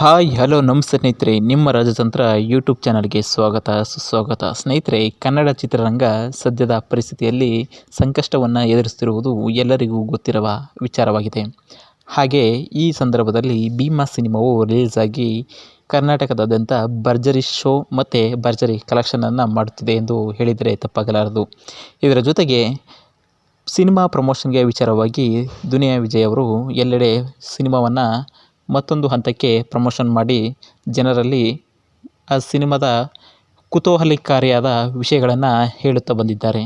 Hi, hello ನಮಸ್ತೆ ಸ್ನೇಹಿತರೆ, ನಿಮ್ಮ ರಾಜತಂತ್ರ ಯೂಟ್ಯೂಬ್ ಚಾನಲ್ಗೆ ಸ್ವಾಗತ, ಸುಸ್ವಾಗತ. ಸ್ನೇಹಿತರೆ, ಕನ್ನಡ ಚಿತ್ರರಂಗ ಸದ್ಯದ ಪರಿಸ್ಥಿತಿಯಲ್ಲಿ ಸಂಕಷ್ಟವನ್ನು ಎದುರಿಸುತ್ತಿರುವುದು ಎಲ್ಲರಿಗೂ ಗೊತ್ತಿರುವ ವಿಚಾರವಾಗಿದೆ. ಹಾಗೆ, ಈ ಸಂದರ್ಭದಲ್ಲಿ ಭೀಮಾ ಸಿನಿಮಾವು ರಿಲೀಸ್ ಆಗಿ ಕರ್ನಾಟಕದಾದ್ಯಂತ ಭರ್ಜರಿ ಶೋ ಮತ್ತು ಭರ್ಜರಿ ಕಲೆಕ್ಷನನ್ನು ಮಾಡುತ್ತಿದೆ ಎಂದು ಹೇಳಿದರೆ ತಪ್ಪಾಗಲಾರದು. ಇದರ ಜೊತೆಗೆ, ಸಿನಿಮಾ ಪ್ರಮೋಷನ್ಗೆ ವಿಚಾರವಾಗಿ ದುನಿಯಾ ವಿಜಯ್ ಅವರು ಎಲ್ಲೆಡೆ ಸಿನಿಮಾವನ್ನು ಮತ್ತೊಂದು ಹಂತಕ್ಕೆ ಪ್ರಮೋಷನ್ ಮಾಡಿ ಜನರಲ್ಲಿ ಆ ಸಿನಿಮಾದ ಕುತೂಹಲಕಾರಿಯಾದ ವಿಷಯಗಳನ್ನು ಹೇಳುತ್ತಾ ಬಂದಿದ್ದಾರೆ.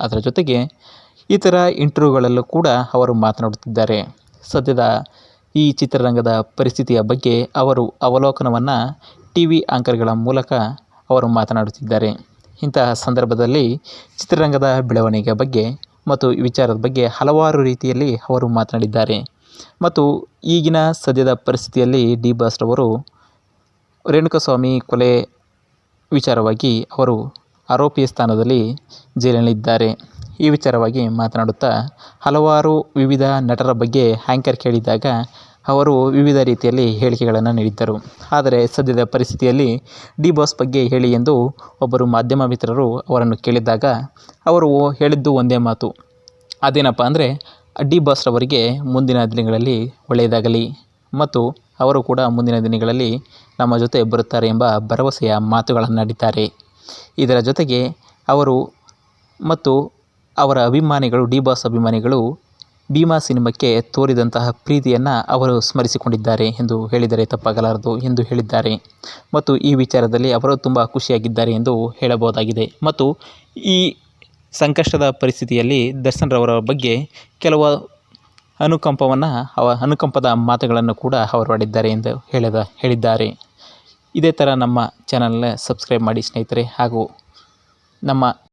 ಅದರ ಜೊತೆಗೆ ಇತರ ಇಂಟರ್ವ್ಯೂಗಳಲ್ಲೂ ಕೂಡ ಅವರು ಮಾತನಾಡುತ್ತಿದ್ದಾರೆ. ಸದ್ಯದ ಈ ಚಿತ್ರರಂಗದ ಪರಿಸ್ಥಿತಿಯ ಬಗ್ಗೆ ಅವರು ಅವಲೋಕನವನ್ನು ಟಿ ವಿ ಆಂಕರ್ಗಳ ಮೂಲಕ ಅವರು ಮಾತನಾಡುತ್ತಿದ್ದಾರೆ. ಇಂತಹ ಸಂದರ್ಭದಲ್ಲಿ ಚಿತ್ರರಂಗದ ಬೆಳವಣಿಗೆ ಬಗ್ಗೆ ಮತ್ತು ವಿಚಾರದ ಬಗ್ಗೆ ಹಲವಾರು ರೀತಿಯಲ್ಲಿ ಅವರು ಮಾತನಾಡಿದ್ದಾರೆ. ಮತ್ತು ಈಗಿನ ಸದ್ಯದ ಪರಿಸ್ಥಿತಿಯಲ್ಲಿ ಡಿ ಬಾಸ್ ರವರು ರೇಣುಕಾಸ್ವಾಮಿ ಕೊಲೆ ವಿಚಾರವಾಗಿ ಅವರು ಆರೋಪಿಯ ಸ್ಥಾನದಲ್ಲಿ ಜೈಲಿನಲ್ಲಿದ್ದಾರೆ. ಈ ವಿಚಾರವಾಗಿ ಮಾತನಾಡುತ್ತಾ, ಹಲವಾರು ವಿವಿಧ ನಟರ ಬಗ್ಗೆ ಹ್ಯಾಂಕರ್ ಕೇಳಿದಾಗ ಅವರು ವಿವಿಧ ರೀತಿಯಲ್ಲಿ ಹೇಳಿಕೆಗಳನ್ನು ನೀಡಿದ್ದರು. ಆದರೆ ಸದ್ಯದ ಪರಿಸ್ಥಿತಿಯಲ್ಲಿ ಡಿ ಬಾಸ್ ಬಗ್ಗೆ ಹೇಳಿ ಎಂದು ಒಬ್ಬರು ಮಾಧ್ಯಮ ಮಿತ್ರರು ಅವರನ್ನು ಕೇಳಿದಾಗ, ಅವರು ಹೇಳಿದ್ದು ಒಂದೇ ಮಾತು. ಅದೇನಪ್ಪ ಅಂದರೆ ಡಿ ಬಾಸ್ರವರಿಗೆ ಮುಂದಿನ ದಿನಗಳಲ್ಲಿ ಒಳ್ಳೆಯದಾಗಲಿ ಮತ್ತು ಅವರು ಕೂಡ ಮುಂದಿನ ದಿನಗಳಲ್ಲಿ ನಮ್ಮ ಜೊತೆ ಬರುತ್ತಾರೆ ಎಂಬ ಭರವಸೆಯ ಮಾತುಗಳನ್ನಾಡಿದ್ದಾರೆ ಇದರ ಜೊತೆಗೆ ಅವರು ಮತ್ತು ಅವರ ಅಭಿಮಾನಿಗಳು, ಡಿ ಬಾಸ್ ಅಭಿಮಾನಿಗಳು ಭೀಮಾ ಸಿನಿಮಾಕ್ಕೆ ತೋರಿದಂತಹ ಪ್ರೀತಿಯನ್ನು ಅವರು ಸ್ಮರಿಸಿಕೊಂಡಿದ್ದಾರೆ ಎಂದು ಹೇಳಿದರೆ ತಪ್ಪಾಗಲಾರದು ಎಂದು ಹೇಳಿದ್ದಾರೆ. ಮತ್ತು ಈ ವಿಚಾರದಲ್ಲಿ ಅವರು ತುಂಬ ಖುಷಿಯಾಗಿದ್ದಾರೆ ಎಂದು ಹೇಳಬಹುದಾಗಿದೆ. ಮತ್ತು ಈ ಸಂಕಷ್ಟದ ಪರಿಸ್ಥಿತಿಯಲ್ಲಿ ದರ್ಶನ್ ರವರ ಬಗ್ಗೆ ಕೆಲವು ಅನುಕಂಪವನ್ನು, ಅವ ಅನುಕಂಪದ ಮಾತುಗಳನ್ನು ಕೂಡ ಅವರು ಆಡಿದ್ದಾರೆ ಎಂದು ಹೇಳಿದ, ಹೇಳಿದ್ದಾರೆ. ಇದೇ ಥರ ನಮ್ಮ ಚಾನಲ್ನ ಸಬ್ಸ್ಕ್ರೈಬ್ ಮಾಡಿ ಸ್ನೇಹಿತರೆ ಹಾಗೂ ನಮ್ಮ